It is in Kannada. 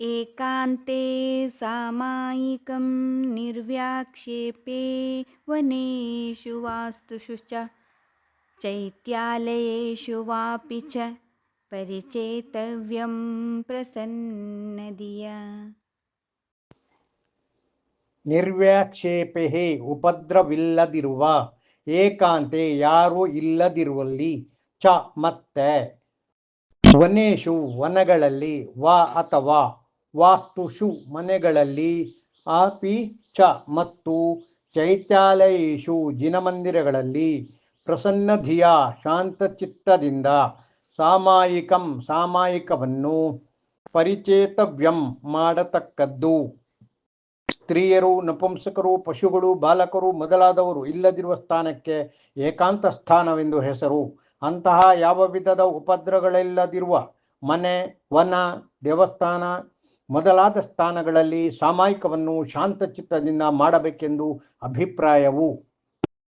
एकान्ते सामायिकं निर्व्याक्षेपे वनेषु वास्तुषु च चैत्यालयेषु वापि च परिचेतव्यं प्रसन्नधिया ನಿರ್ವ್ಯಾಕ್ಷೇಪೆ ಉಪದ್ರವಿಲ್ಲದಿರುವ ಏಕಾಂತೆ ಯಾರೂ ಇಲ್ಲದಿರುವಲ್ಲಿ ಚ ಮತ್ತೆ ವನೇಶು ವನಗಳಲ್ಲಿ ವಾ ಅಥವಾ ವಾಸ್ತುಷು ಮನೆಗಳಲ್ಲಿ ಆಪಿ ಚ ಮತ್ತು ಚೈತ್ಯಾಲಯೇಶು ಜಿನಮಂದಿರಗಳಲ್ಲಿ ಪ್ರಸನ್ನಧಿಯ ಶಾಂತಚಿತ್ತದಿಂದ ಸಾಮಾಯಿಕಂ ಸಾಮಾಯಿಕವನ್ನು ಪರಿಚೇತವ್ಯಂ ಮಾಡತಕ್ಕದ್ದು. ಸ್ತ್ರೀಯರು, ನಪುಂಸಕರು, ಪಶುಗಳು, ಬಾಲಕರು ಮೊದಲಾದವರು ಇಲ್ಲದಿರುವ ಸ್ಥಾನಕ್ಕೆ ಏಕಾಂತ ಸ್ಥಾನವೆಂದು ಹೆಸರು. ಅಂತಹ ಯಾವ ವಿಧದ ಉಪದ್ರಗಳಿಲ್ಲದಿರುವ ಮನೆ, ವನ, ದೇವಸ್ಥಾನ ಮೊದಲಾದ ಸ್ಥಾನಗಳಲ್ಲಿ ಸಾಮಾಯಿಕವನ್ನು ಶಾಂತಚಿತ್ತದಿಂದ ಮಾಡಬೇಕೆಂದು ಅಭಿಪ್ರಾಯವು